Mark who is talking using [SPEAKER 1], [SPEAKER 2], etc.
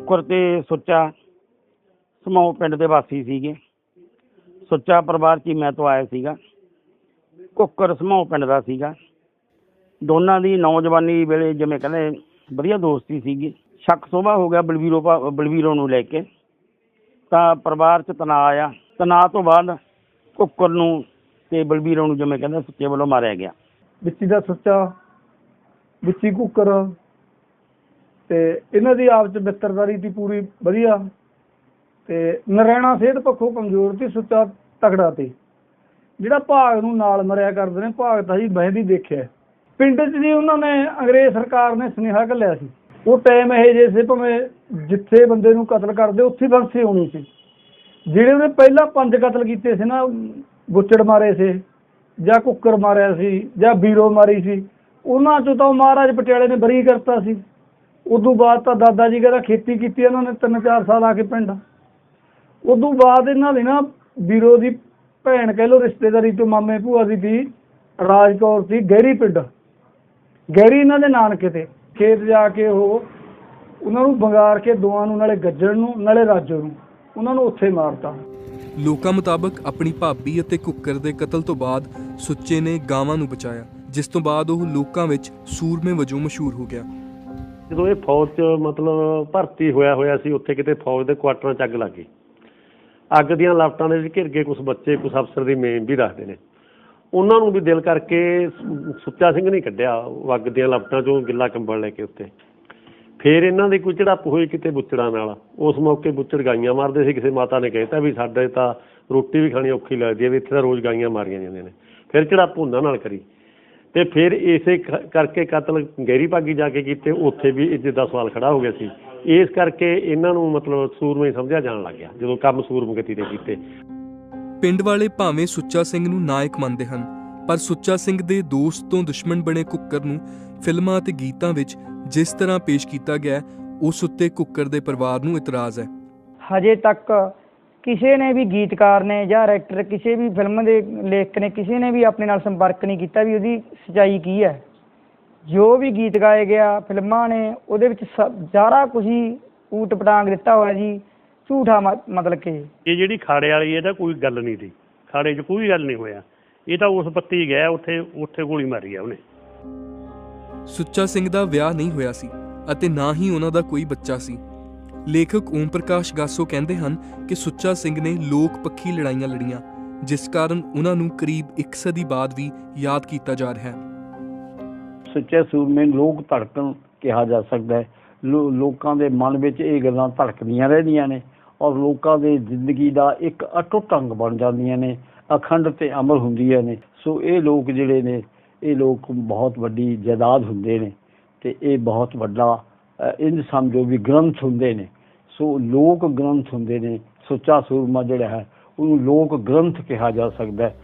[SPEAKER 1] Cooker ਤੇ ਸੁੱਚਾ ਸਮਾਉ ਪਿੰਡ ਦੇ ਵਾਸੀ ਸੀਗੇ। ਸੁੱਚਾ ਪਰਿਵਾਰ ਚ ਤੋਂ ਆਇਆ ਸੀਗਾ। ਕੁੱਕਰ ਸਮਾਉ ਪਿੰਡ ਦਾ ਸੀਗਾ। ਦੋਨਾਂ ਦੀ ਨੌਜਵਾਨੀ ਵੇਲੇ ਜਿਵੇਂ ਕਹਿੰਦੇ ਵਧੀਆ ਦੋਸਤੀ ਸੀਗੀ। ਸ਼ੱਕ ਸੋਭਾ ਹੋ ਗਿਆ ਬਲਵੀਰੋ ਬਲਵੀਰੋ ਨੂੰ ਲੈ ਕੇ। ਤਾਂ ਪਰਿਵਾਰ ਚ ਤਣਾਅ ਆਇਆ। ਤਣਾਅ ਤੋਂ ਬਾਅਦ ਕੁੱਕਰ ਨੂੰ ਤੇ ਬਲਵੀਰੋ ਨੂੰ ਜਿਵੇਂ ਕਹਿੰਦੇ ਸੁੱਚੇ ਵੱਲੋਂ ਮਾਰਿਆ ਗਿਆ।
[SPEAKER 2] ਵਿੱਚੀ ਦਾ ਸੁੱਚਾ, ਵਿੱਚੀ ਕੁੱਕਰ ਤੇ ਇਹਨਾਂ ਦੀ ਆਪਸ ਚ ਮਿੱਤਰਦਾਰੀ ਦੀ ਪੂਰੀ ਵਧੀਆ ਤੇ ਨਰੈਣਾ ਸਿਹਤ ਪੱਖੋਂ ਕਮਜ਼ੋਰ ਸੀ ਸੁੱਚਾ ਤਕੜਾ ਤੇ। ਜਿਹੜਾ ਭਾਗ ਨੂੰ ਨਾਲ ਮਰਿਆ ਕਰਦੇ ਨੇ, ਭਾਗ ਤਾਂ ਜੀ ਬਹਿਦੀ ਦੇਖਿਆ। ਪਿੰਡ 'ਚ ਜੀ ਉਹਨਾਂ ਨੇ ਅੰਗਰੇਜ਼ ਸਰਕਾਰ ਨੇ ਸੁਨੇਹਾ ਘੱਲਿਆ ਸੀ। ਉਹ ਟਾਈਮ ਇਹ ਜੇ ਸੀ ਭਾਵੇਂ ਜਿੱਥੇ ਬੰਦੇ ਨੂੰ ਕਤਲ ਕਰਦੇ, ਉੱਥੇ ਹੀ ਬੰਸੀ ਹੋਣੀ ਸੀ। ਜਿਹੜੇ ਉਹਨੇ ਪਹਿਲਾਂ ਪੰਜ ਕਤਲ ਕੀਤੇ ਸੀ ਨਾ, ਗੁੱਚੜ ਮਾਰੇ ਸੀ, ਜਾਂ ਕੁੱਕਰ ਮਾਰਿਆ ਸੀ, ਜਾਂ ਬੀਰੋ ਮਾਰੀ ਸੀ, ਉਹਨਾਂ ਚੋਂ ਤਾਂ ਉਹ ਮਹਾਰਾਜ ਪਟਿਆਲੇ ਨੇ ਬਰੀ ਕਰਤਾ ਸੀ। ਉਦੋਂ ਬਾਅਦ ਤਾਂ ਦਾਦਾ ਜੀ ਕਹਿੰਦਾ ਖੇਤੀ ਕੀਤੀ ਇਹਨਾਂ ਨੇ, ਤਿੰਨ ਚਾਰ ਸਾਲ ਆ ਕੇ ਪਿੰਡ। ਉਦੋਂ ਬਾਅਦ ਇਹਨਾਂ ਦੀ ਨਾ ਬੀਰੋ ਦੀ ਭੈਣ ਕਹਿ ਲੋ ਰਿਸ਼ਤੇਦਾਰੀ ਤੋਂ ਮਾਮੇ ਭੂਆ ਦੀ ਵੀ ਰਾਜਕੌਰ ਸੀ, ਗਹਿਰੀ ਪਿੰਡ। ਗਹਿਰੀ ਇਹਨਾਂ ਦੇ ਨਾਨਕੇ ਤੇ। ਖੇਤ ਜਾ ਕੇ ਉਹ ਉਹਨਾਂ ਨੂੰ ਬੰਗਾਰ ਕੇ ਦੋਵਾਂ ਨੂੰ, ਨਾਲੇ ਗੱਜਣ ਨੂੰ, ਨਾਲੇ ਰਾਜੋ ਨੂੰ, ਉਹਨਾਂ ਨੂੰ ਉੱਥੇ ਮਾਰਤਾ।
[SPEAKER 3] ਲੋਕਾਂ ਮੁਤਾਬਕ ਆਪਣੀ ਭਾਬੀ ਅਤੇ ਕੁੱਕਰ ਦੇ ਕਤਲ ਤੋਂ ਬਾਅਦ ਸੁੱਚੇ ਨੇ ਗਾਵਾਂ ਨੂੰ ਬਚਾਇਆ, ਜਿਸ ਤੋਂ ਬਾਅਦ ਉਹ ਲੋਕਾਂ ਵਿੱਚ ਸੂਰਮੇ ਵਜੋਂ ਮਸ਼ਹੂਰ ਹੋ ਗਿਆ।
[SPEAKER 4] ਜਦੋਂ ਇਹ ਫੌਜ 'ਚ ਮਤਲਬ ਭਰਤੀ ਹੋਇਆ ਹੋਇਆ ਸੀ, ਉੱਥੇ ਕਿਤੇ ਫੌਜ ਦੇ ਕੁਆਟਰਾਂ 'ਚ ਅੱਗ ਲੱਗ ਗਈ। ਅੱਗ ਦੀਆਂ ਲਪਟਾਂ ਦੇ ਵਿੱਚ ਘਿਰ ਗਏ ਕੁਝ ਬੱਚੇ ਕੁਝ ਅਫਸਰ ਦੀ ਮੇਮ ਵੀ ਰੱਖਦੇ ਨੇ। ਉਹਨਾਂ ਨੂੰ ਵੀ ਦਿਲ ਕਰਕੇ ਸੁੱਚਾ ਸਿੰਘ ਨਹੀਂ ਕੱਢਿਆ, ਅੱਗ ਦੀਆਂ ਲਪਟਾਂ 'ਚੋਂ ਗਿੱਲਾ ਕੰਬਲ ਲੈ ਕੇ ਉੱਤੇ। ਫੇਰ ਇਹਨਾਂ ਦੀ ਕੋਈ ਝੜਪ ਹੋਈ ਕਿਤੇ ਬੁੱਚੜਾਂ ਨਾਲ। ਉਸ ਮੌਕੇ ਬੁੱਚੜ ਗਾਈਆਂ ਮਾਰਦੇ ਸੀ, ਕਿਸੇ ਮਾਤਾ ਨੇ ਕਹਿਤਾ ਵੀ ਸਾਡੇ ਤਾਂ ਰੋਟੀ ਵੀ ਖਾਣੀ ਔਖੀ ਲੱਗਦੀ ਹੈ, ਵੀ ਇੱਥੇ ਤਾਂ ਰੋਜ਼ ਗਾਈਆਂ ਮਾਰੀਆਂ ਜਾਂਦੀਆਂ ਨੇ। ਫਿਰ ਝੜਪ ਉਹਨਾਂ ਨਾਲ ਕਰੀ। ਤੇ ਫਿਰ ਇਸੇ ਕਰਕੇ ਕਤਲ ਗਹਿਰੀ ਭਾਗੀ ਜਾ ਕੇ ਕੀਤੇ ਉੱਥੇ ਵੀ ਇੱਜ਼ਤ ਦਾ ਸਵਾਲ ਖੜਾ ਹੋ ਗਿਆ ਸੀ। ਇਸ ਕਰਕੇ ਇਹਨਾਂ ਨੂੰ ਮਤਲਬ ਸੂਰਮਈ ਸਮਝਿਆ ਜਾਣ ਲੱਗ ਗਿਆ ਜਦੋਂ ਕੰਮ ਸੂਰਮਗਤੀ ਦੇ ਕੀਤੇ।
[SPEAKER 3] ਪਿੰਡ ਵਾਲੇ ਭਾਵੇਂ ਸੁੱਚਾ ਸਿੰਘ ਨੂੰ ਨਾਇਕ ਮੰਨਦੇ ਹਨ ਪਰ ਸੁੱਚਾ ਸਿੰਘ ਦੇ ਦੋਸਤ ਤੋਂ ਦੁਸ਼ਮਣ ਬਣੇ ਕੁੱਕਰ ਨੂੰ ਫਿਲਮਾਂ ਅਤੇ ਗੀਤਾਂ ਵਿੱਚ ਜਿਸ ਤਰ੍ਹਾਂ ਪੇਸ਼ ਕੀਤਾ ਗਿਆ ਉਸ ਉੱਤੇ ਕੁੱਕਰ ਦੇ ਪਰਿਵਾਰ ਨੂੰ ਇਤਰਾਜ਼ ਹੈ।
[SPEAKER 5] ਹਜੇ ਤੱਕ ਕਿਸੇ ਨੇ ਵੀ ਗੀਤਕਾਰ ਨੇ ਜਾਂ ਡਾਇਰੈਕਟਰ ਕਿਸੇ ਵੀ ਫਿਲਮ ਦੇ ਲੇਖਕ ਨੇ ਕਿਸੇ ਨੇ ਵੀ ਆਪਣੇ ਨਾਲ ਸੰਪਰਕ ਨਹੀਂ ਕੀਤਾ ਵੀ ਉਹਦੀ ਸਚਾਈ ਕੀ ਹੈ। ਜੋ ਵੀ ਗੀਤ ਗਾਏ ਗਿਆ ਫਿਲਮਾਂ ਨੇ ਉਹਦੇ ਵਿੱਚ ਸ- ਸਾਰਾ ਕੁਝ ਹੀ ਊਟ ਪਟਾਂਗ ਦਿੱਤਾ ਹੋਇਆ ਜੀ ਝੂਠਾ ਮ- ਮਤਲਬ ਕਿ।
[SPEAKER 4] ਇਹ ਜਿਹੜੀ ਖਾੜੇ ਵਾਲੀ ਇਹਦਾ ਕੋਈ ਗੱਲ ਨਹੀਂ ਸੀ। ਖਾੜੇ 'ਚ ਕੋਈ ਗੱਲ ਨਹੀਂ ਹੋਇਆ। ਇਹ ਤਾਂ ਉਸ ਪੱਤੀ ਗਿਆ ਉੱਥੇ ਉੱਥੇ ਗੋਲੀ ਮਾਰੀ ਆ ਉਹਨੇ।
[SPEAKER 3] ਸੁੱਚਾ ਸਿੰਘ ਦਾ ਵਿਆਹ ਨਹੀਂ ਹੋਇਆ ਸੀ ਅਤੇ ਨਾ ਹੀ ਉਹਨਾਂ ਦਾ ਕੋਈ ਬੱਚਾ ਸੀ। ਲੇਖਕ ਓਮ ਪ੍ਰਕਾਸ਼ ਗਾਸੋ ਕਹਿੰਦੇ ਹਨ ਕਿ ਸੁੱਚਾ ਸਿੰਘ ਨੇ ਲੋਕ ਪੱਖੀ ਲੜਾਈਆਂ ਲੜੀਆਂ, ਜਿਸ ਕਾਰਨ ਉਹਨਾਂ ਨੂੰ ਕਰੀਬ ਇੱਕ ਸਦੀ ਬਾਅਦ ਵੀ ਯਾਦ ਕੀਤਾ ਜਾ ਰਿਹਾ ਹੈ।
[SPEAKER 6] ਸੱਚੇ ਸੂਰਮੇ ਲੋਕ ਧੜਕਣ ਕਿਹਾ ਜਾ ਸਕਦਾ ਹੈ। ਲੋਕਾਂ ਦੇ ਮਨ ਵਿੱਚ ਇਹ ਗੱਲਾਂ ਧੜਕਦੀਆਂ ਰਹਿੰਦੀਆਂ ਨੇ ਔਰ ਲੋਕਾਂ ਦੇ ਜ਼ਿੰਦਗੀ ਦਾ ਇੱਕ ਅਟੁੱਟ ਅੰਗ ਬਣ ਜਾਂਦੀਆਂ ਨੇ, ਅਖੰਡ ਤੇ ਅਮਰ ਹੁੰਦੀਆਂ ਨੇ। ਸੋ ਇਹ ਲੋਕ ਜਿਹੜੇ ਨੇ, ਇਹ ਲੋਕ ਬਹੁਤ ਵੱਡੀ ਜਾਇਦਾਦ ਹੁੰਦੇ ਨੇ ਤੇ ਇਹ ਬਹੁਤ ਵੱਡਾ ਅ, ਇੰਝ ਸਮਝੋ ਵੀ ਗ੍ਰੰਥ ਹੁੰਦੇ ਨੇ। ਸੋ ਲੋਕ ਗ੍ਰੰਥ ਹੁੰਦੇ ਨੇ। ਸੁੱਚਾ ਸੂਰਮਾ ਜਿਹੜਾ ਹੈ ਉਹਨੂੰ ਲੋਕ ਗ੍ਰੰਥ ਕਿਹਾ ਜਾ ਸਕਦਾ ਹੈ।